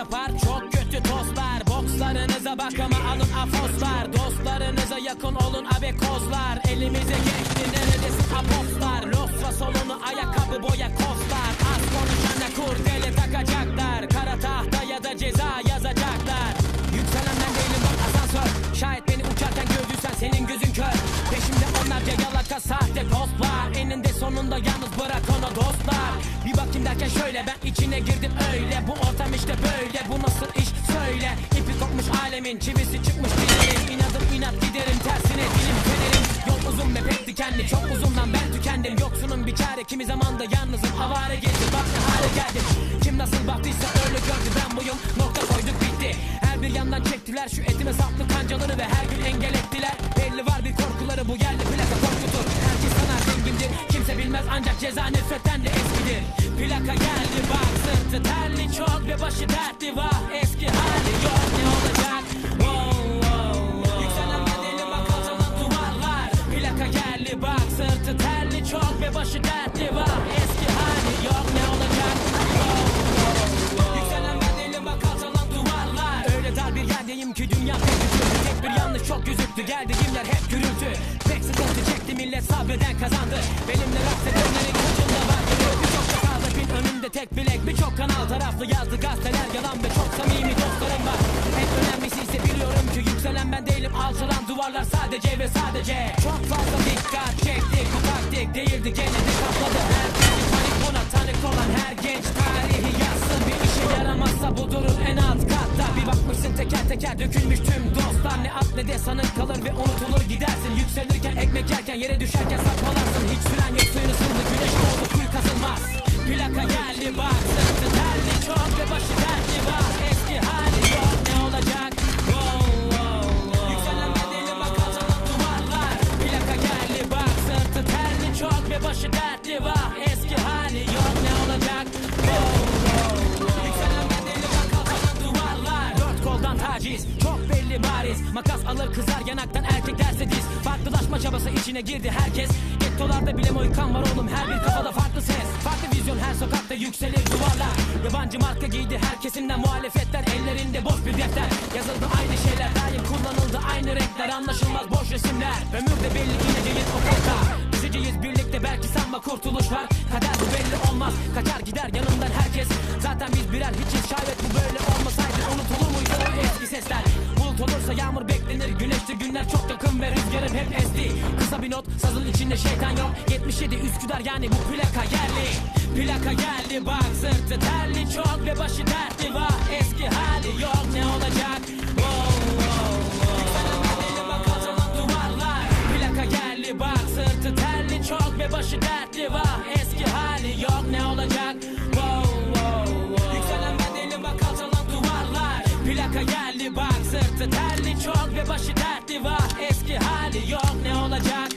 yapar. Çok kötü tostlar Bokslarınıza bak ama alın afoslar. Dostlarınıza yakın olun abekozlar Elimize geçti neredesin apostlar? Losra solunu ayakkabı boya kostlar. Az konuşana kurdele takacaklar. Kara tahta ya da ceza yazacaklar. Yükselen ben değilim bak asansör. Şayet beni uçarken gördüysen senin gözün kör. Peşimde onlarca yalaka sahte dostlar. Eninde sonunda yalnız bırak onu dostlar Bakayım derken şöyle ben içine girdim öyle. Bu ortam işte böyle bu nasıl iş? Söyle. İpi kopmuş alemin çivisi çıkmış dilimin. İnadım inat giderim tersine dilim fenerim. Yol uzun ve pek dikenli çok uzundan ben tükendim. Yoksunun bir çare kimi zamanda yalnızım. Avare gezdim bak ne hale geldim Kim nasıl baktıysa öyle gördü ben buyum. Nokta koyduk bitti. Her bir yandan çektiler şu etime saplı kancaları Ve her gün engel ettiler. Belli var bir korkuları bu yerli plaka korkutur. Herkes sanar zengimdir kimse bilmez ancak ceza nefretten de eskidir Plaka geldi bak sırtı terli çok ve başı dertli vah Eski hali yok ne olacak? Wow, wow, wow. Yükselen bedeli bak alçalan duvarlar. Plaka geldi bak sırtı terli çok ve başı dertli vah Eski hali yok ne olacak? Wow, wow, wow. Yükselen bedeli bak alçalan duvarlar. Öyle dar bir yerdeyim ki dünya pek Tek bir yanlış çok gözüktü geldiğimler hep gürültü. Pek sıkıntı çekti millet sabreden kazandı. Benimle raksedenlerin kıçında önümde tek bilek Birçok kanal taraflı yazdı gazeteler yalan Ve çok samimi dostlarım var. En önemlisi ise biliyorum ki yükselen ben değilim. Alçalan duvarlar sadece ve sadece. Çok fazla dikkat çektik Bu taktik değildi gene de kapladı. Herkes panik ona tanık olan her genç tarihi yazsın. Bir işe yaramazsa bu durur en alt katta. Bir bakmışsın teker teker dökülmüş tüm dostlar. Ne at ne de sanık kalır ve unutulur gidersin. Yükselirken ekmek yerken yere düşerken saçmalarsın Hiç süren yok suyun ve başı dertli var Eski hali yok. Ne olacak? Koldan taciz çok belli bariz. Makas alır kızar yanaktan erkek derse diz. Farklılaşma çabası içine girdi herkes. Gettolarda bile moykan var oğlum her bir kafada farklı ses. Farklı vizyon her sokakta yükselir duvarlar. Yabancı marka giydi her kesimden muhalefetler. Ellerinde boş bir defter. Yazıldı aynı şeyler daim kullanıldı aynı renkler. Anlaşılmaz boş resimler. Ömürde belli ineceğiz sanma kurtuluş var Kader bu belli olmaz. Kaçar gider yanımdan herkes. Zaten biz birer hiçiz şayet bu böyle olmasaydı Unutulur muydu o eski sesler? Bulut olursa yağmur beklenir güneşli günler çok yakın ve rüzgarım hep esti. Kısa bir not sazın içinde şeytan yok. 77 Üsküdar yani bu plaka yerli. Plaka geldi bak sırtı terli çok ve başı dertli. Var Eski hali yok ne olacak var eski hali yok ne olacak? Wow, wow, wow. Yükselen bedelim bak alçalan duvarlar. Plaka geldi bak sırtı terli çok ve başı dertli. Var Eski hali yok ne olacak?